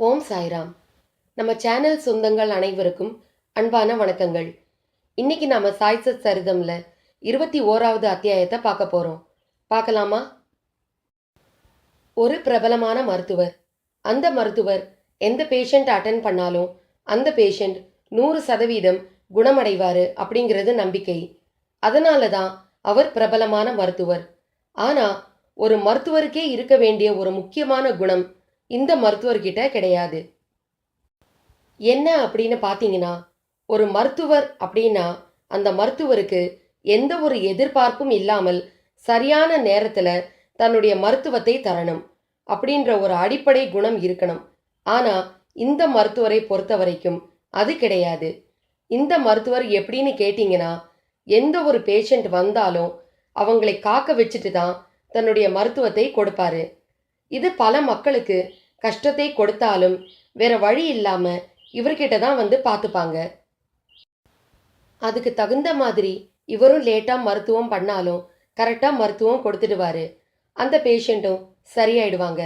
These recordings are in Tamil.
ஓம் சாய்ராம். நம்ம சேனல் சொந்தங்கள் அனைவருக்கும் அன்பான வணக்கங்கள். இன்னைக்கு நாம சாய்சத் சரிதம்ல இருபத்தி ஓராவது அத்தியாயத்தை பார்க்க போறோம். பார்க்கலாமா? ஒரு பிரபலமான மருத்துவர். அந்த மருத்துவர் எந்த பேஷண்ட் அட்டன் பண்ணாலும் அந்த பேஷண்ட் நூறு சதவீதம் குணமடைவாரு அப்படிங்கிறது நம்பிக்கை. அதனால தான் அவர் பிரபலமான மருத்துவர். ஆனா ஒரு மருத்துவருக்கே இருக்க வேண்டிய ஒரு முக்கியமான குணம் இந்த மருத்துவர்கிட்ட கிடையாது. என்ன அப்படின்னு பார்த்தீங்கன்னா ஒரு மருத்துவர் அப்படின்னா அந்த மருத்துவருக்கு எந்த ஒரு எதிர்பார்ப்பும் இல்லாமல் சரியான நேரத்தில் தன்னுடைய மருத்துவத்தை தரணும் அப்படின்ற ஒரு அடிப்படை குணம் இருக்கணும். ஆனால் இந்த மருத்துவரை பொறுத்த வரைக்கும் அது கிடையாது. இந்த மருத்துவர் எப்படின்னு கேட்டிங்கன்னா எந்த ஒரு பேஷண்ட் வந்தாலும் அவங்களை காக்க வச்சுட்டு தான் தன்னுடைய மருத்துவத்தை கொடுப்பாரு. இது பல மக்களுக்கு கஷ்டத்தை கொடுத்தாலும் வேற வழி இல்லாம இவர்கிட்ட தான் வந்து பார்த்துப்பாங்க அதுக்கு தகுந்த மாதிரி இவரும் லேட்டாக மருத்துவம் பண்ணாலும் கரெக்டாக மருத்துவம் கொடுத்துடுவாரு. அந்த பேஷண்ட்டும் சரியாயிடுவாங்க.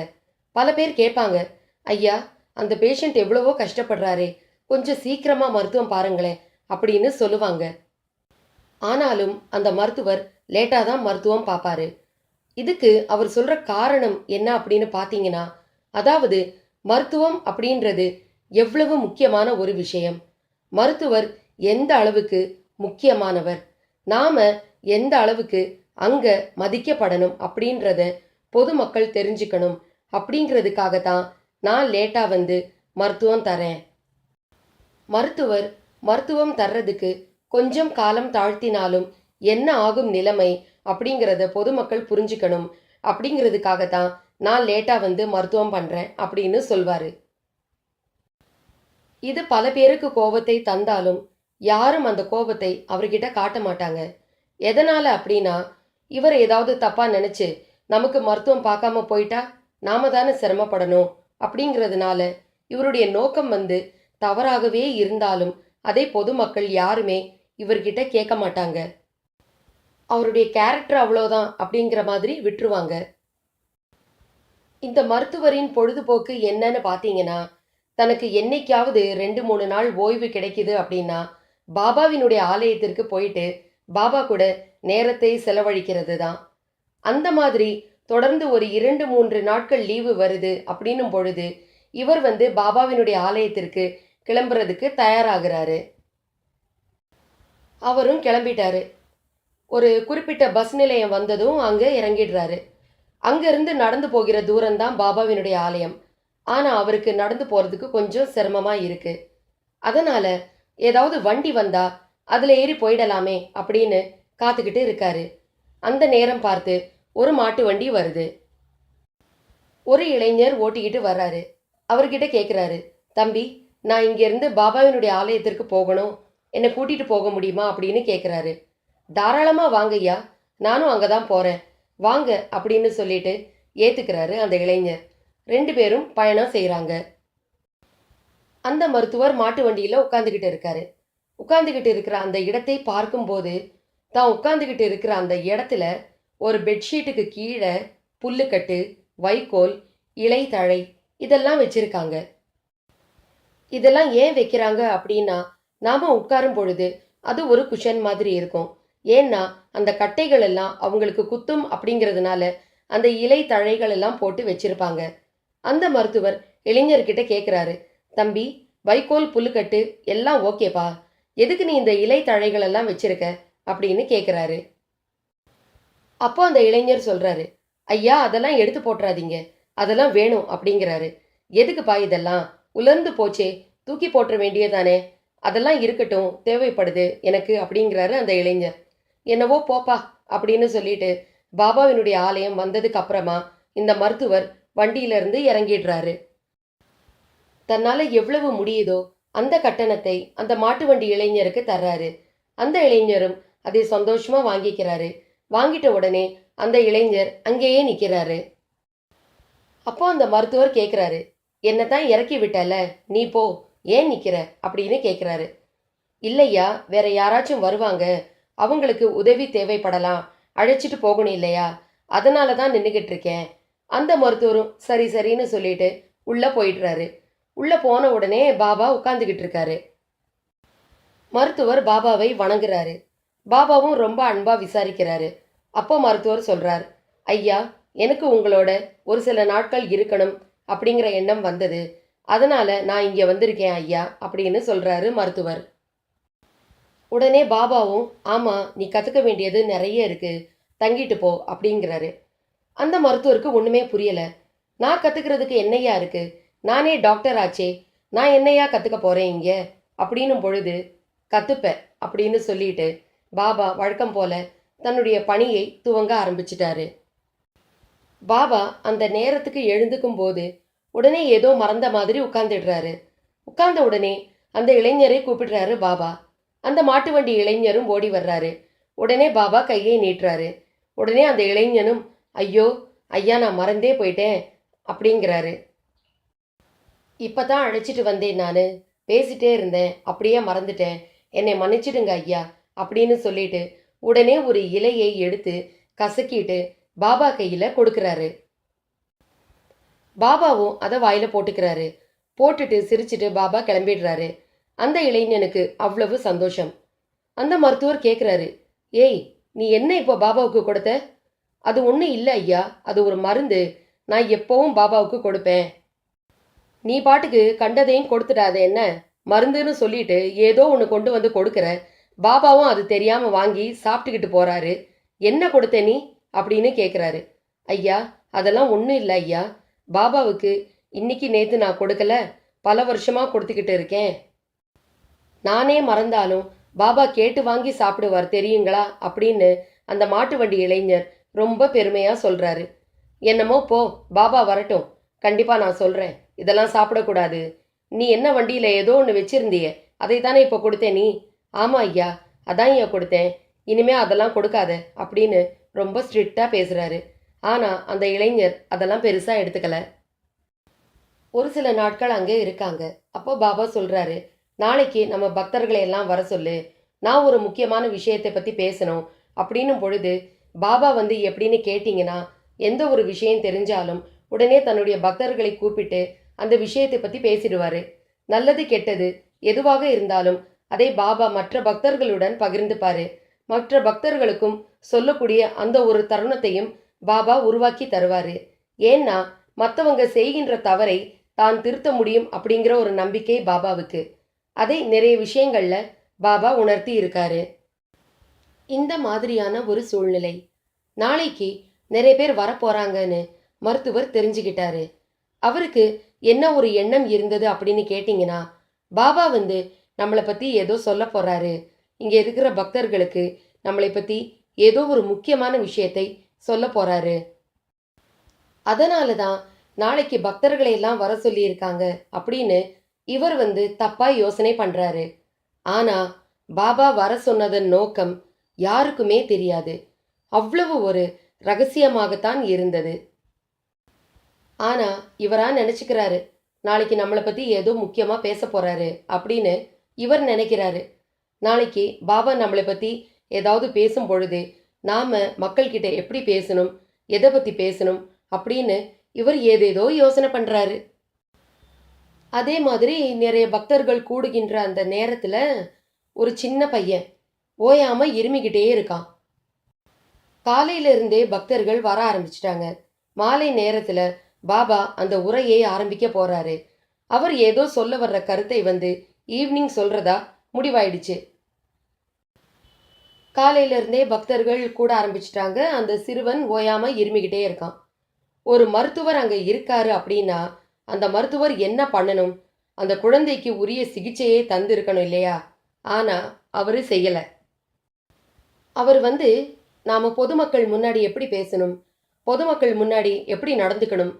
பல பேர் கேட்பாங்க ஐயா அந்த பேஷண்ட் எவ்வளவோ கஷ்டப்படுறாரே கொஞ்சம் சீக்கிரமா மருத்துவம் பாருங்களேன் அப்படின்னு சொல்லுவாங்க. ஆனாலும் அந்த மருத்துவர் லேட்டாக தான் மருத்துவம் பார்ப்பாரு இதுக்கு அவர் சொல்ற காரணம் என்ன அப்படின்னு பார்த்தீங்கன்னா அதாவது மருத்துவம் அப்படின்றது எவ்வளவு முக்கியமான ஒரு விஷயம். மருத்துவர் எந்த அளவுக்கு முக்கியமானவர்? நாம எந்த அளவுக்கு அங்க மதிக்கப்படணும் அப்படின்றத பொதுமக்கள் தெரிஞ்சுக்கணும். அப்படிங்கிறதுக்காக தான் நான் லேட்டா வந்து மருத்துவம் தரேன் மருத்துவர் மருத்துவம் தர்றதுக்கு கொஞ்சம் காலம் தாழ்த்தினாலும் என்ன ஆகும் நிலைமை அப்படிங்கிறத பொதுமக்கள் புரிஞ்சுக்கணும். அப்படிங்கிறதுக்காக தான் நான் லேட்டாக வந்து மருத்துவம் பண்ணுறேன் அப்படின்னு சொல்வார். இது பல பேருக்கு கோபத்தை தந்தாலும் யாரும் அந்த கோபத்தை அவர்கிட்ட காட்ட மாட்டாங்க. எதனால் அப்படின்னா இவர் ஏதாவது தப்பாக நினச்சி நமக்கு மருத்துவம் பார்க்காம போயிட்டா நாம தானே சிரமப்படணும் அப்படிங்கிறதுனால இவருடைய நோக்கம் வந்து தவறாகவே இருந்தாலும் அதை பொதுமக்கள் யாருமே இவர்கிட்ட கேட்க மாட்டாங்க. அவருடைய கேரக்டர் அவ்வளோதான் அப்படிங்கிற மாதிரி விட்டுருவாங்க. இந்த மருத்துவரின் பொழுதுபோக்கு என்னன்னு பார்த்தீங்கன்னா தனக்கு என்னைக்காவது ரெண்டு மூணு நாள் ஓய்வு கிடைக்குது அப்படின்னா பாபாவினுடைய ஆலயத்திற்கு போயிட்டு பாபா கூட நேரத்தை செலவழிக்கிறது தான். அந்த மாதிரி தொடர்ந்து ஒரு இரண்டு மூன்று நாட்கள் லீவு வருது அப்படின்னும் பொழுது இவர் வந்து பாபாவினுடைய ஆலயத்திற்கு கிளம்புறதுக்கு தயாராகிறாரு. அவரும் கிளம்பிட்டாரு. ஒரு குறிப்பிட்ட பஸ் நிலையம் வந்ததும் அங்கே இறங்கிடுறாரு. அங்கேருந்து நடந்து போகிற தூரம்தான் பாபாவினுடைய ஆலயம். ஆனால் அவருக்கு நடந்து போகிறதுக்கு கொஞ்சம் சிரமமாக இருக்கு. அதனால் ஏதாவது வண்டி வந்தா அதில் ஏறி போயிடலாமே அப்படின்னு காத்துக்கிட்டு இருக்காரு. அந்த நேரம் பார்த்து ஒரு மாட்டு வண்டி வருது. ஒரு இளைஞர் ஓட்டிக்கிட்டு வர்றாரு. அவர்கிட்ட கேட்குறாரு தம்பி நான் இங்கேருந்து பாபாவினுடைய ஆலயத்திற்கு போகணும். என்னை கூட்டிகிட்டு போக முடியுமா? அப்படின்னு கேட்குறாரு தாராளமாக வாங்கய்யா. நானும் அங்கே தான் போகிறேன் வாங்க அப்படின்னு சொல்லிட்டு ஏற்றுக்கிறாரு அந்த இளைஞர். ரெண்டு பேரும் பயணம் செய்கிறாங்க அந்த மருத்துவர் மாட்டு வண்டியில் உட்காந்துக்கிட்டு இருக்காரு. உட்காந்துக்கிட்டு இருக்கிற அந்த இடத்தை பார்க்கும்போது தான் உட்காந்துக்கிட்டு இருக்கிற அந்த இடத்துல ஒரு பெட்ஷீட்டுக்கு கீழே புல்லுக்கட்டு வைக்கோல் இலை தழை இதெல்லாம் வச்சுருக்காங்க. இதெல்லாம் ஏன் வைக்கிறாங்க அப்படின்னா நாம் உட்காரும் பொழுது அது ஒரு குஷன் மாதிரி இருக்கும். ஏன்னா அந்த கட்டைகள் எல்லாம் அவங்களுக்கு குத்தும் அப்படிங்கிறதுனால அந்த இலை தழைகள் எல்லாம் போட்டு வச்சிருப்பாங்க. அந்த மருத்துவர் இளைஞர்கிட்ட கேட்குறாரு தம்பி வைக்கோல் புல்லுக்கட்டு எல்லாம் ஓகேப்பா. எதுக்கு நீ இந்த இலை தழைகள் எல்லாம் வச்சிருக்க? அப்படின்னு கேட்குறாரு அப்போ அந்த இளைஞர் சொல்றாரு ஐயா அதெல்லாம் எடுத்து போட்டுறாதீங்க. அதெல்லாம் வேணும் அப்படிங்கிறாரு. எதுக்குப்பா இதெல்லாம்? உலர்ந்து போச்சே. தூக்கி போட்டுற வேண்டியதானே அதெல்லாம் இருக்கட்டும் தேவைப்படுது எனக்கு அப்படிங்கிறாரு அந்த இளைஞர். என்னவோ போப்பா அப்படின்னு சொல்லிட்டு பாபாவினுடைய ஆலயம் வந்ததுக்கு அப்புறமா இந்த மருத்துவர் வண்டியிலிருந்து இறங்கிடுறாரு. தன்னால எவ்வளவு முடியுதோ அந்த கட்டணத்தை அந்த மாட்டு வண்டி இளைஞருக்கு தர்றாரு. அந்த இளைஞரும் அதை சந்தோஷமா வாங்கிக்கிறாரு. வாங்கிட்ட உடனே அந்த இளைஞர் அங்கேயே நிற்கிறாரு அப்போ அந்த மருத்துவர் கேட்குறாரு என்னத்தான் இறக்கி விட்டல நீ போ ஏன் நிற்கிற அப்படின்னு கேட்குறாரு இல்லையா வேற யாராச்சும் வருவாங்க அவங்களுக்கு உதவி தேவைப்படலாம். அழைச்சிட்டு போகணும் இல்லையா? அதனால தான் நின்றுக்கிட்டு இருக்கேன் அந்த மருத்துவரும் சரி சரின்னு சொல்லிட்டு உள்ளே போயிடுறாரு. உள்ளே போன உடனே பாபா உட்காந்துக்கிட்டு இருக்காரு மருத்துவர் பாபாவை வணங்குறாரு. பாபாவும் ரொம்ப அன்பாக விசாரிக்கிறாரு. அப்போ மருத்துவர் சொல்கிறார் ஐயா எனக்கு உங்களோட ஒரு சில நாட்கள் இருக்கணும் அப்படிங்கிற எண்ணம் வந்தது. அதனால நான் இங்கே வந்திருக்கேன் ஐயா அப்படின்னு சொல்கிறாரு மருத்துவர். உடனே பாபாவும் ஆமா நீ கத்துக்க வேண்டியது நிறைய இருக்கு. தங்கிட்டு போ அப்படிங்கிறாரு. அந்த மருத்துவருக்கு ஒண்ணுமே புரியல. நான் கத்துக்கிறதுக்கு என்னையா இருக்கு? நானே டாக்டர் ஆச்சே. நான் என்னையா கத்துக்க போறேன் இங்க? அப்படின்னும் பொழுது கத்துப்ப அப்படின்னு சொல்லிட்டு பாபா வழக்கம் போல தன்னுடைய பணியை துவங்க ஆரம்பிச்சிட்டாரு. பாபா அந்த நேரத்துக்கு எழுந்துக்கும் போது உடனே ஏதோ மறந்த மாதிரி உட்கார்ந்துடுறாரு. உட்கார்ந்த உடனே அந்த இளைஞரை கூப்பிடுறாரு பாபா. அந்த மாட்டு வண்டி இளைஞரும் ஓடி வர்றாரு. உடனே பாபா கையை நீட்டுறாரு. உடனே அந்த இளைஞனும் ஐயோ ஐயா நான் மறந்தே போயிட்டேன் அப்படிங்கிறாரு. இப்போ தான் அழைச்சிட்டு வந்தேன் நான். பேசிட்டே இருந்தேன். அப்படியே மறந்துட்டேன். என்னை மன்னிச்சிடுங்க ஐயா அப்படின்னு சொல்லிட்டு உடனே ஒரு இலையை எடுத்து கசக்கிட்டு பாபா கையில் கொடுக்குறாரு. பாபாவும் அதை வாயில் போட்டுக்கிறாரு. போட்டுட்டு சிரிச்சிட்டு பாபா கிளம்பிடுறாரு. அந்த இளைஞனுக்கு அவ்வளவு சந்தோஷம். அந்த மருத்துவர் கேட்குறாரு ஏய் நீ என்ன இப்போ பாபாவுக்கு கொடுத்த? அது ஒன்றும் இல்லை ஐயா அது ஒரு மருந்து. நான் எப்போவும் பாபாவுக்கு கொடுப்பேன். நீ பாட்டுக்கு கண்டதையும் கொடுத்துடாத என்ன? மருந்துன்னு சொல்லிட்டு ஏதோ ஒன்று கொண்டு வந்து கொடுக்குற. பாபாவும் அது தெரியாமல் வாங்கி சாப்பிட்டுக்கிட்டு போறாரு. என்ன கொடுத்த நீ? அப்படின்னு கேட்குறாரு ஐயா அதெல்லாம் ஒன்றும் இல்லை ஐயா. பாபாவுக்கு இன்னைக்கு நேற்று நான் கொடுக்கல. பல வருஷமாக கொடுத்துக்கிட்டு இருக்கேன். நானே மறந்தாலும் பாபா கேட்டு வாங்கி சாப்பிடுவார் தெரியுங்களா? அப்படின்னு அந்த மாட்டு வண்டி இளைஞர் ரொம்ப பெருமையாக சொல்கிறாரு என்னமோ போ பாபா வரட்டும். கண்டிப்பாக நான் சொல்கிறேன் இதெல்லாம் சாப்பிடக்கூடாது. நீ என்ன வண்டியில் ஏதோ ஒன்று வச்சிருந்திய அதை தானே இப்போ கொடுத்தேன் நீ? ஆமாம் ஐயா அதான் ஐயா கொடுத்தேன். இனிமே அதெல்லாம் கொடுக்காத அப்படின்னு ரொம்ப ஸ்ட்ரிக்டாக பேசுகிறாரு ஆனால் அந்த இளைஞர் அதெல்லாம் பெருசாக எடுத்துக்கல. ஒரு சில நாட்கள் அங்கே இருக்காங்க. அப்போ பாபா சொல்கிறாரு நாளைக்கு நம்ம பக்தர்களை எல்லாம் வர சொல்லு நான் ஒரு முக்கியமான விஷயத்தை பற்றி பேசணும் அப்படின்னும் பொழுது பாபா வந்து எப்படின்னு கேட்டிங்கன்னா எந்த ஒரு விஷயம் தெரிஞ்சாலும் உடனே தன்னுடைய பக்தர்களை கூப்பிட்டு அந்த விஷயத்தை பற்றி பேசிடுவாரு. நல்லது கெட்டது எதுவாக இருந்தாலும் அதை பாபா மற்ற பக்தர்களுடன் பகிர்ந்துப்பார். மற்ற பக்தர்களுக்கும் சொல்லக்கூடிய அந்த ஒரு தருணத்தையும் பாபா உருவாக்கி தருவார். ஏன்னா மற்றவங்க செய்கின்ற தவறை தான் திருத்த முடியும் அப்படிங்கிற ஒரு நம்பிக்கை பாபாவுக்கு. அதை நிறைய விஷயங்களில் பாபா உணர்த்தி இருக்காரு. இந்த மாதிரியான ஒரு சூழ்நிலை. நாளைக்கு நிறைய பேர் வரப்போறாங்கன்னு மருத்துவர் தெரிஞ்சுக்கிட்டாரு. அவருக்கு என்ன ஒரு எண்ணம் இருந்தது அப்படின்னு கேட்டிங்கன்னா பாபா வந்து நம்மளை பற்றி ஏதோ சொல்ல போகிறாரு இங்கே இருக்கிற பக்தர்களுக்கு நம்மளை பற்றி ஏதோ ஒரு முக்கியமான விஷயத்தை சொல்ல போகிறாரு அதனால தான் நாளைக்கு பக்தர்களை எல்லாம் வர சொல்லியிருக்காங்க அப்படின்னு இவர் வந்து தப்பா யோசனை பண்றாரு. ஆனா பாபா வர சொன்னதன் நோக்கம் யாருக்குமே தெரியாது. அவ்வளவு ஒரு ரகசியமாகத்தான் இருந்தது. ஆனா இவரா நினைச்சுக்கிறாரு நாளைக்கு நம்மளை பத்தி ஏதோ முக்கியமா பேச போறாரு அப்படின்னு இவர் நினைக்கிறாரு. நாளைக்கு பாபா நம்மளை பத்தி ஏதாவது பேசும் பொழுது நாம மக்கள்கிட்ட எப்படி பேசணும் எதை பத்தி பேசணும் அப்படின்னு இவர் ஏதேதோ யோசனை பண்றாரு. அதே மாதிரி நிறைய பக்தர்கள் கூடுகின்ற அந்த நேரத்தில் ஒரு சின்ன பையன் ஓயாமல் இருமிக்கிட்டே இருக்கான். காலையில இருந்தே பக்தர்கள் வர ஆரம்பிச்சிட்டாங்க. மாலை நேரத்தில் பாபா அந்த உரையை ஆரம்பிக்க போகிறாரு அவர் ஏதோ சொல்ல வர்ற கருத்தை வந்து ஈவினிங் சொல்கிறதா முடிவாயிடுச்சு. காலையிலிருந்தே பக்தர்கள் கூட ஆரம்பிச்சிட்டாங்க. அந்த சிறுவன் ஓயாமல் இருமிக்கிட்டே இருக்கான். ஒரு மருத்துவர் அங்கே இருக்காரு அப்படின்னா அந்த மருத்துவர் என்ன பண்ணணும்? அந்த குழந்தைக்கு உரிய சிகிச்சையே தந்திருக்கணும் இல்லையா? ஆனா அவரு செய்யல. அவர் வந்து நாம பொதுமக்கள் முன்னாடி எப்படி பேசணும்? பொதுமக்கள் முன்னாடி எப்படி நடந்துக்கணும்?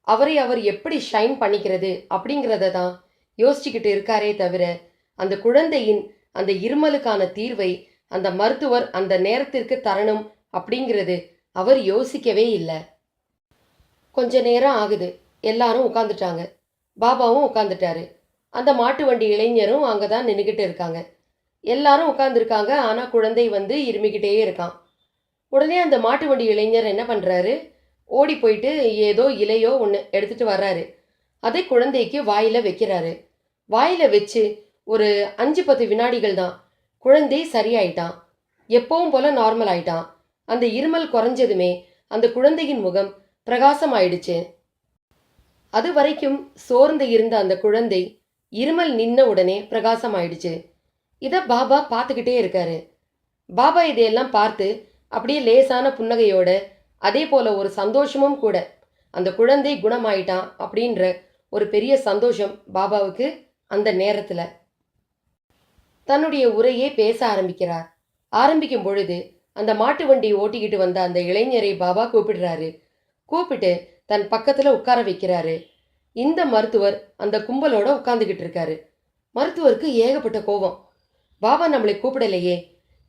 அவரை அவர் எப்படி ஷைன் பண்ணிக்கிறது? அப்படிங்கிறத தான் யோசிச்சுக்கிட்டு இருக்காரே தவிர அந்த குழந்தையின் அந்த இருமலுக்கான தீர்வை அந்த மருத்துவர் அந்த நேரத்திற்கு தரணும் அப்படிங்கிறது அவர் யோசிக்கவே இல்லை. கொஞ்ச நேரம் ஆகுது. எல்லாரும் உட்காந்துட்டாங்க பாபாவும் உட்காந்துட்டாரு அந்த மாட்டு வண்டி இளைஞரும் அங்கே தான் நின்றுக்கிட்டு இருக்காங்க. எல்லாரும் உட்காந்துருக்காங்க ஆனால் குழந்தை வந்து இருமிக்கிட்டே இருக்கான் உடனே அந்த மாட்டு வண்டி இளைஞர் என்ன பண்ணுறாரு ஓடி போயிட்டு ஏதோ இலையோ ஒன்று எடுத்துகிட்டு வர்றாரு. அதை குழந்தைக்கு வாயில் வைக்கிறாரு. வாயில் வச்சு ஒரு அஞ்சு பத்து வினாடிகள் தான் குழந்தை சரியாயிட்டான். எப்பவும் போல நார்மல் ஆயிட்டான். அந்த இருமல் குறைஞ்சதுமே அந்த குழந்தையின் முகம் பிரகாசம் ஆயிடுச்சு அது வரைக்கும் சோர்ந்து இருந்த அந்த குழந்தை இருமல் நின்ன உடனே பிரகாசம் ஆயிடுச்சு இதை பாபா பார்த்துக்கிட்டே இருக்காரு. பாபா இதையெல்லாம் பார்த்து அப்படியே லேசான புன்னகையோட அதே போல ஒரு சந்தோஷமும் கூட அந்த குழந்தை குணமாயிட்டான் அப்படின்ற ஒரு பெரிய சந்தோஷம் பாபாவுக்கு அந்த நேரத்தில். தன்னுடைய உரையே பேச ஆரம்பிக்கிறார். ஆரம்பிக்கும் பொழுது அந்த மாட்டு வண்டி ஓட்டிக்கிட்டு வந்த அந்த இளைஞரை பாபா கூப்பிடுறாரு. கூப்பிட்டு தன் பக்கத்தில் உட்கார வைக்கிறாரு. இந்த மருத்துவர் அந்த கும்பலோட உட்காந்துக்கிட்டு இருக்காரு. மருத்துவருக்கு ஏகப்பட்ட கோபம். பாபா நம்மளை கூப்பிடலையே.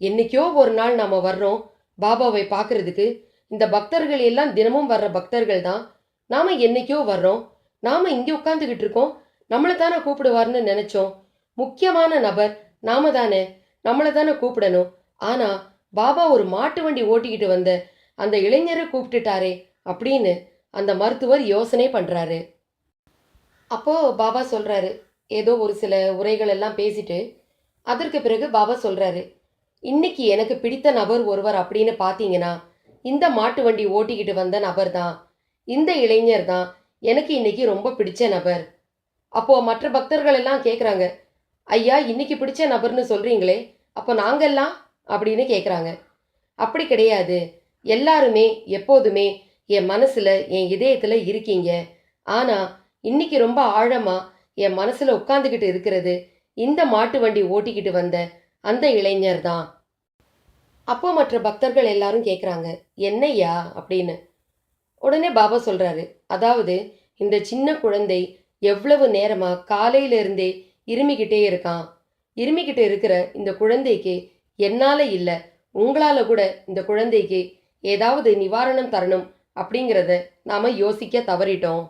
என்னைக்கோ ஒரு நாள் நாம் வர்றோம். பாபாவை பார்க்கறதுக்கு இந்த பக்தர்கள் எல்லாம் தினமும் வர்ற பக்தர்கள் தான். நாம் என்னைக்கோ வர்றோம். நாம் இங்கே உட்காந்துக்கிட்டு இருக்கோம். நம்மளை தானே கூப்பிடுவார்னு நினைச்சோம். முக்கியமான நபர் நாம தானே. நம்மளை தானே கூப்பிடணும். ஆனால் பாபா ஒரு மாட்டு வண்டி ஓட்டிக்கிட்டு வந்த அந்த இளைஞரை கூப்பிட்டுட்டாரே அப்படின்னு அந்த மருத்துவர் யோசனை பண்ணுறாரு அப்போ பாபா சொல்கிறாரு ஏதோ ஒரு சில உரைகள் எல்லாம் பேசிட்டு அதற்கு பிறகு பாபா சொல்கிறாரு இன்னைக்கு எனக்கு பிடித்த நபர் ஒருவர் அப்படின்னு பார்த்தீங்கன்னா இந்த மாட்டு வண்டி ஓட்டிக்கிட்டு வந்த நபர் தான் இந்த இளைஞர் தான் எனக்கு இன்னைக்கு ரொம்ப பிடிச்ச நபர். அப்போது மற்ற பக்தர்கள் எல்லாம் கேட்குறாங்க ஐயா இன்னைக்கு பிடிச்ச நபர்னு சொல்கிறீங்களே அப்போ நாங்கள்லாம் அப்படின்னு கேட்குறாங்க அப்படி கிடையாது. எல்லாருமே எப்போதுமே என் மனசில் என் இதயத்தில் இருக்கீங்க. ஆனால் இன்னைக்கு ரொம்ப ஆழமாக என் மனசில் உட்காந்துக்கிட்டு இருக்கிறது இந்த மாட்டு வண்டி ஓட்டிக்கிட்டு வந்த அந்த இளைஞர் தான் அப்போ மற்ற பக்தர்கள் எல்லாரும் கேட்குறாங்க என்னய்யா? அப்படின்னு. உடனே பாபா சொல்கிறாரு அதாவது இந்த சின்ன குழந்தை எவ்வளவு நேரமாக காலையிலிருந்தே இருமிக்கிட்டே இருக்கான். இருமிக்கிட்டு இருக்கிற இந்த குழந்தைக்கு என்னால் இல்லை உங்களால் கூட இந்த குழந்தைக்கு ஏதாவது நிவாரணம் தரணும் அப்படிங்கிறத நாம யோசிக்க தவறிட்டோம்.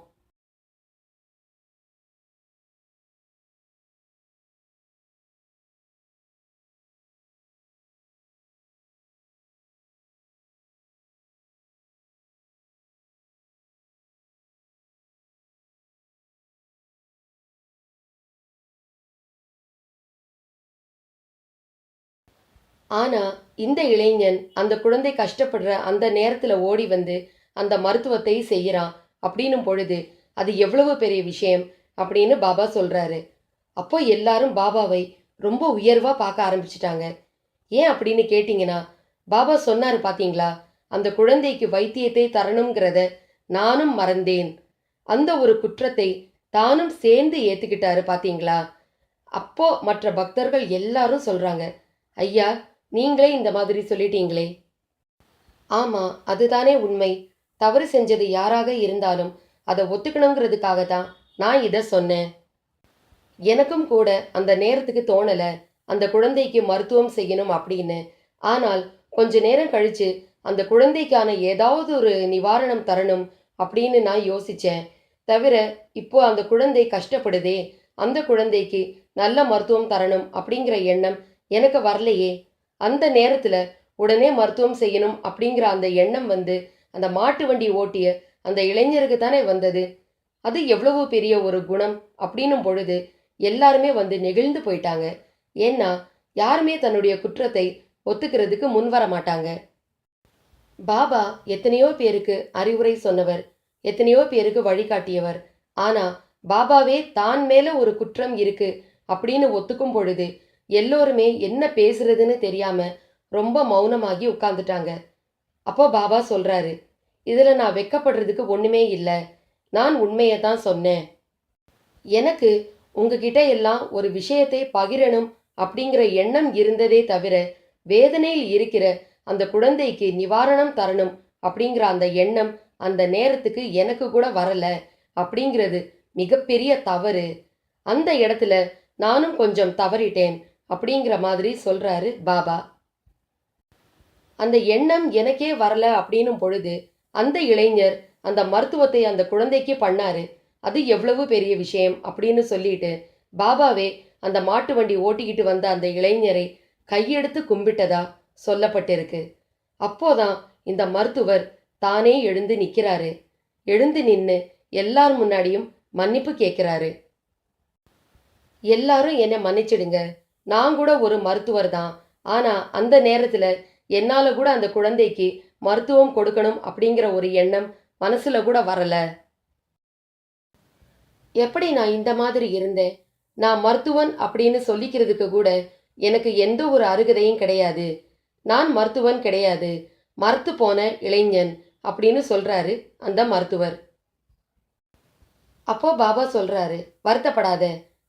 ஆனா இந்த இளைஞன் அந்த குழந்தை கஷ்டப்படுற அந்த நேரத்துல ஓடி வந்து அந்த மருத்துவத்தை செய்கிறான் அப்படின்னும் பொழுது அது எவ்வளவு பெரிய விஷயம் அப்படின்னு பாபா சொல்கிறாரு அப்போ எல்லாரும் பாபாவை ரொம்ப உயர்வாக பார்க்க ஆரம்பிச்சிட்டாங்க. ஏன் அப்படின்னு கேட்டிங்கன்னா பாபா சொன்னார் பார்த்தீங்களா அந்த குழந்தைக்கு வைத்தியத்தை தரணுங்கிறத நானும் மறந்தேன். அந்த ஒரு குற்றத்தை தானும் சேர்ந்து ஏற்றுக்கிட்டாரு பார்த்தீங்களா அப்போ மற்ற பக்தர்கள் எல்லாரும் சொல்கிறாங்க ஐயா நீங்களே இந்த மாதிரி சொல்லிட்டீங்களே. ஆமாம் அதுதானே உண்மை. தவறு செஞ்சது யாராக இருந்தாலும் அதை ஒத்துக்கணுங்கிறதுக்காக தான் நான் இதை சொன்னேன். எனக்கும் கூட அந்த நேரத்துக்கு தோணலை அந்த குழந்தைக்கு மருத்துவம் செய்யணும் அப்படின்னு. ஆனால் கொஞ்ச நேரம் கழிச்சு அந்த குழந்தைக்கான ஏதாவது ஒரு நிவாரணம் தரணும் அப்படின்னு நான் யோசித்தேன் தவிர இப்போ அந்த குழந்தை கஷ்டப்படுதே அந்த குழந்தைக்கு நல்ல மருத்துவம் தரணும் அப்படிங்கிற எண்ணம் எனக்கு வரலையே. அந்த நேரத்தில் உடனே மருத்துவம் செய்யணும் அப்படிங்கிற அந்த எண்ணம் வந்து அந்த மாட்டு வண்டி ஓட்டிய அந்த இளைஞருக்கு தானே வந்தது? அது எவ்வளவு பெரிய ஒரு குணம் அப்படின்னும் பொழுது எல்லாருமே வந்து நெகிழ்ந்து போயிட்டாங்க. ஏன்னா யாருமே தன்னுடைய குற்றத்தை ஒத்துக்கிறதுக்கு முன் வர மாட்டாங்க. பாபா எத்தனையோ பேருக்கு அறிவுரை சொன்னவர் எத்தனையோ பேருக்கு வழிகாட்டியவர் ஆனா பாபாவே தான் மேல ஒரு குற்றம் இருக்கு அப்படின்னு ஒத்துக்கும் பொழுது எல்லோருமே என்ன பேசுறதுன்னு தெரியாம ரொம்ப மௌனமாகி உட்கார்ந்துட்டாங்க. அப்போ பாபா சொல்றாரு இதில் நான் வெக்கப்படுறதுக்கு ஒன்றுமே இல்லை. நான் உண்மையை தான் சொன்னேன். எனக்கு உங்ககிட்ட எல்லாம் ஒரு விஷயத்தை பகிரணும் அப்படிங்கிற எண்ணம் இருந்ததே தவிர வேதனையில் இருக்கிற அந்த குழந்தைக்கு நிவாரணம் தரணும் அப்படிங்கிற அந்த எண்ணம் அந்த நேரத்துக்கு எனக்கு கூட வரல அப்படிங்கிறது மிகப்பெரிய தவறு. அந்த இடத்துல நானும் கொஞ்சம் தவறிட்டேன் அப்படிங்கிற மாதிரி சொல்றாரு பாபா. அந்த எண்ணம் எனக்கே வரல அப்படின்னும் பொழுது அந்த இளைஞர் அந்த மருத்துவத்தை அந்த குழந்தைக்கு பண்ணாரு. அது எவ்வளவு பெரிய விஷயம் அப்படின்னு சொல்லிட்டு பாபாவே அந்த மாட்டு வண்டி ஓட்டிக்கிட்டு வந்த அந்த இளைஞரை கையெடுத்து கும்பிட்டதா சொல்லப்பட்டிருக்கு. அப்போதான் இந்த மருத்துவர் தானே எழுந்து நிற்கிறாரு எழுந்து நின்று எல்லார் முன்னாடியும் மன்னிப்பு கேட்குறாரு. எல்லாரும் என்னை மன்னிச்சிடுங்க. நான் கூட ஒரு மருத்துவர் தான். ஆனால் அந்த நேரத்தில் என்னால் கூட அந்த குழந்தைக்கு மருத்துவம் கொடுக்கணும் அப்படிங்கிற ஒரு எண்ணம் மனசில் கூட வரல. எப்படி நான் இந்த மாதிரி இருந்தேன்? நான் மருத்துவன் அப்படின்னு சொல்லிக்கிறதுக்கு கூட எனக்கு எந்த ஒரு அருகதையும் கிடையாது. நான் மருத்துவன் கிடையாது. மறுத்து போன இளைஞன் அப்படின்னு சொல்றாரு அந்த மருத்துவர். அப்போ பாபா சொல்றாரு வருத்தப்படாத.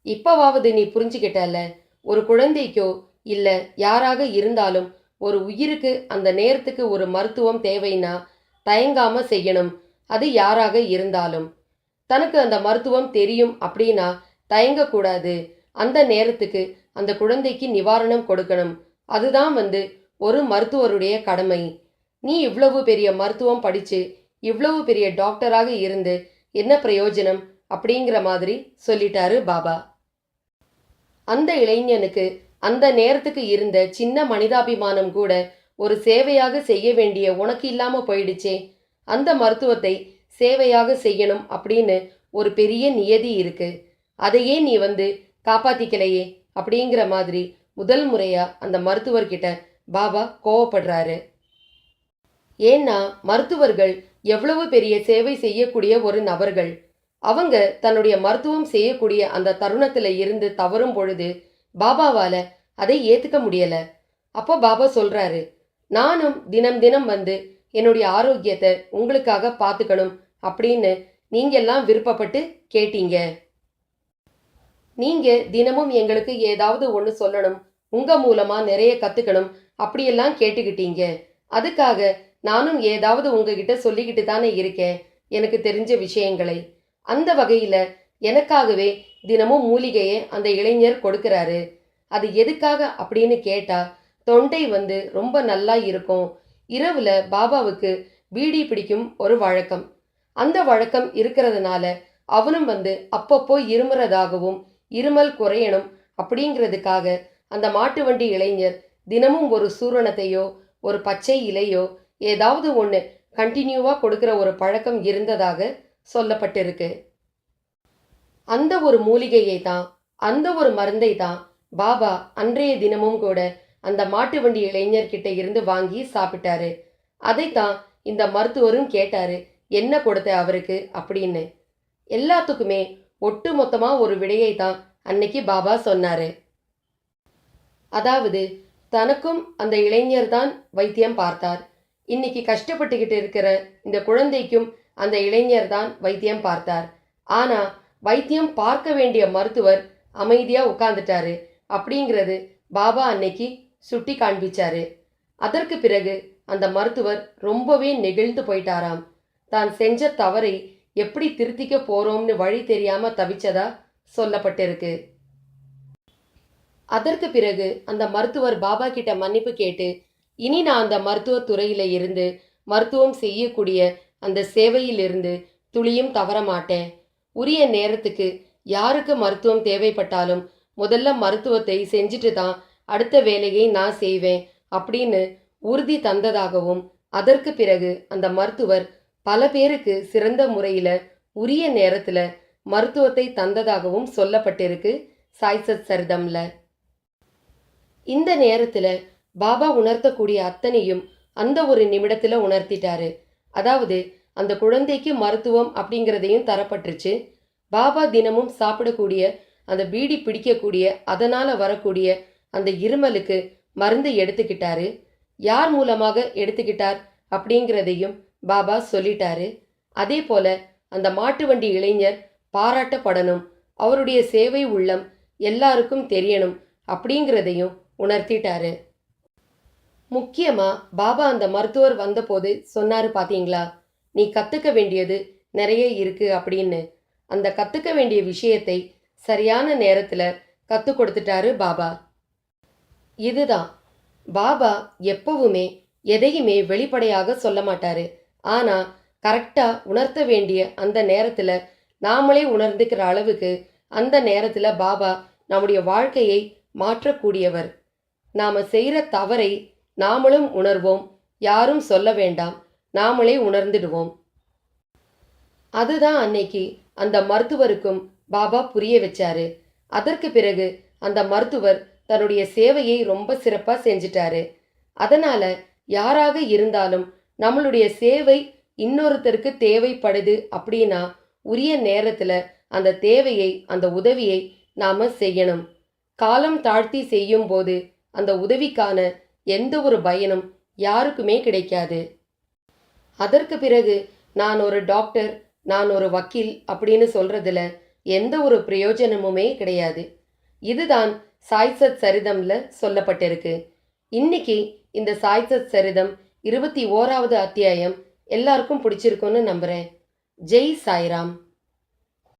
இப்போவாவது நீ புரிஞ்சுக்கிட்டல ஒரு குழந்தைக்கோ இல்லை யாராக இருந்தாலும் ஒரு உயிருக்கு அந்த நேரத்துக்கு ஒரு மருத்துவம் தேவைன்னா தயங்காம செய்யணும். அது யாராக இருந்தாலும். தனக்கு அந்த மருத்துவம் தெரியும் அப்படின்னா தயங்கக்கூடாது. அந்த நேரத்துக்கு அந்த குழந்தைக்கு நிவாரணம் கொடுக்கணும். அதுதான் வந்து ஒரு மருத்துவருடைய கடமை. நீ இவ்வளவு பெரிய மருத்துவம் படிச்சு இவ்வளவு பெரிய டாக்டராக இருந்து என்ன பிரயோஜனம் அப்படிங்கிற மாதிரி சொல்லிட்டாரு பாபா. அந்த இளைஞனுக்கு அந்த நேரத்துக்கு இருந்த சின்ன மனிதாபிமானம் கூட ஒரு சேவையாக செய்ய வேண்டிய உனக்கு இல்லாம போயிடுச்சே. அந்த மருத்துவத்தை சேவையாக செய்யணும் அப்படின்னு ஒரு பெரிய நியதி இருக்கு. அதையே நீ வந்து காப்பாத்திக்கலையே அப்படிங்கிற மாதிரி முதல் முறையா அந்த மருத்துவர்கிட்ட பாபா கோவப்படுறாரு. ஏன்னா மருத்துவர்கள் எவ்வளவு பெரிய சேவை செய்யக்கூடிய ஒரு நபர்கள். அவங்க தன்னுடைய மருத்துவம் செய்யக்கூடிய அந்த தருணத்தில் இருந்து தவறும் பொழுது பாபாவால அதை ஏத்துக்க முடியல. அப்போ பாபா சொல்றாரு நானும் தினம் தினம் வந்து என்னுடைய ஆரோக்கியத்தை உங்களுக்காக பார்த்துக்கணும் அப்படின்னு நீங்க எல்லாம் விருப்பப்பட்டு கேட்டீங்க. நீங்க தினமும் எங்களுக்கு ஏதாவது ஒன்று சொல்லணும் உங்க மூலமா நிறைய கத்துக்கணும் அப்படியெல்லாம் கேட்டுக்கிட்டீங்க. அதுக்காக நானும் ஏதாவது உங்ககிட்ட சொல்லிக்கிட்டு தானே இருக்கேன் எனக்கு தெரிஞ்ச விஷயங்களை. அந்த வகையில எனக்காகவே தினமும் மூலிகையை அந்த இளைஞர் கொடுக்கிறாரு. அது எதுக்காக அப்படின்னு கேட்டா தொண்டை வந்து ரொம்ப நல்லா இருக்கும். இரவுல பாபாவுக்கு பீடி பிடிக்கும் ஒரு வழக்கம். அந்த வழக்கம் இருக்கிறதுனால அவனும் வந்து அப்பப்போ இருமுறதாகவும் இருமல் குறையணும் அப்படிங்கிறதுக்காக அந்த மாட்டு வண்டி இளைஞர் தினமும் ஒரு சூரணத்தையோ ஒரு பச்சை இலையோ ஏதாவது ஒன்று கண்டினியூவாக கொடுக்குற ஒரு பழக்கம் இருந்ததாக சொல்லப்பட்டிருக்கு. அந்த ஒரு மூலிகையை தான் அந்த ஒரு மருந்தை தான் பாபா அன்றைய தினமும் கூட அந்த மாட்டு வண்டி இளைஞர்கிட்ட இருந்து வாங்கி சாப்பிட்டாரு. அதைத்தான் இந்த மருத்துவரும் கேட்டாரு என்ன கொடுத்த அவருக்கு? அப்படின்னு. எல்லாத்துக்குமே ஒட்டு மொத்தமா ஒரு விடையை தான் அன்னைக்கு பாபா சொன்னாரு. அதாவது தனக்கும் அந்த இளைஞர் தான் வைத்தியம் பார்த்தார். இன்னைக்கு கஷ்டப்பட்டுக்கிட்டு இருக்கிற இந்த குழந்தைக்கும் அந்த இளைஞர் தான் வைத்தியம் பார்த்தார். ஆனால் வைத்தியம் பார்க்க வேண்டிய மருத்துவர் அமைதியாக உட்கார்ந்துட்டாரு. அப்படிங்கிறது பாபா அன்னைக்கு சுட்டி காண்பிச்சாரு. அதற்கு பிறகு அந்த மருத்துவர் ரொம்பவே நெகிழ்ந்து போயிட்டாராம். தான் செஞ்ச தவறை எப்படி திருத்திக்க போறோம்னு வழி தெரியாம தவிச்சதா சொல்லப்பட்டிருக்கு. அதற்கு பிறகு அந்த மருத்துவர் பாபா கிட்ட மன்னிப்பு கேட்டு இனி நான் அந்த மருத்துவத் துறையில இருந்து மருத்துவம் செய்யக்கூடிய அந்த சேவையிலிருந்து துளியும் தவற மாட்டேன். உரிய நேரத்துக்கு யாருக்கு மருத்துவம் தேவைப்பட்டாலும் முதல்ல மருத்துவத்தை செஞ்சுட்டு தான் அடுத்த வேலையை நான் செய்வேன் அப்படின்னு உறுதி தந்ததாகவும் அதற்கு பிறகு அந்த மருத்துவர் பல பேருக்கு சிறந்த முறையில உரிய நேரத்துல மருத்துவத்தை தந்ததாகவும் சொல்லப்பட்டிருக்கு சாய்சத் சரிதம்ல. இந்த நேரத்துல பாபா உணர்த்தக்கூடிய அத்தனையும் அந்த ஒரு நிமிடத்துல உணர்த்திட்டாரு. அதாவது அந்த குழந்தைக்கு மருத்துவம் அப்படிங்கிறதையும் தரப்பட்டுருச்சு. பாபா தினமும் சாப்பிடக்கூடிய அந்த பீடி பிடிக்கக்கூடிய அதனால் வரக்கூடிய அந்த இருமலுக்கு மருந்து எடுத்துக்கிட்டாரு. யார் மூலமாக எடுத்துக்கிட்டார் அப்படிங்கிறதையும் பாபா சொல்லிட்டாரு. அதே போல அந்த மாட்டு வண்டி இளைஞர் பாராட்டப்படணும் அவருடைய சேவை உள்ளம் எல்லாருக்கும் தெரியணும் அப்படிங்கிறதையும் உணர்த்திட்டாரு. முக்கியமாக பாபா அந்த மருத்துவர் வந்தபோது சொன்னார் பார்த்தீங்களா நீ கற்றுக்க வேண்டியது நிறைய இருக்கு அப்படின்னு அந்த கற்றுக்க வேண்டிய விஷயத்தை சரியான நேரத்தில் கற்றுக் கொடுத்துட்டாரு பாபா. இதுதான். பாபா எப்பவுமே எதையுமே வெளிப்படையாக சொல்ல மாட்டாரு. ஆனால் கரெக்டாக உணர்த்த வேண்டிய அந்த நேரத்தில் நாமளே உணர்ந்துக்கிற அளவுக்கு அந்த நேரத்தில் பாபா நம்முடைய வாழ்க்கையை மாற்றக்கூடியவர். நாம் செய்கிற தவறை நாமளும் உணர்வோம் யாரும் சொல்ல வேண்டாம். நாமளே உணர்ந்துடுவோம். அதுதான் அன்னைக்கு அந்த மருத்துவருக்கும் பாபா புரிய வச்சாரு. அதற்கு பிறகு அந்த மருத்துவர் தன்னுடைய சேவையை ரொம்ப சிறப்பாக செஞ்சிட்டாரு. அதனால யாராக இருந்தாலும் நம்மளுடைய சேவை இன்னொருத்தருக்கு தேவைப்படுது அப்படின்னா உரிய நேரத்தில் அந்த தேவையை அந்த உதவியை நாம் செய்யணும். காலம் தாழ்த்தி செய்யும் போது அந்த உதவிக்கான எந்த ஒரு பயனும் யாருக்குமே கிடைக்காது. அதற்கு பிறகு நான் ஒரு டாக்டர் நான் ஒரு வக்கீல் அப்படின்னு சொல்றதுல எந்த ஒரு பிரயோஜனமுமே கிடையாது. இதுதான் சாய்சத் சரிதம்ல சொல்லப்பட்டிருக்கு. இன்னைக்கு இந்த சாய்சத் சரிதம் இருபத்தி ஓராவது அத்தியாயம் எல்லாருக்கும் பிடிச்சிருக்கும்னு நம்புறேன். ஜெய் சாய்ராம்.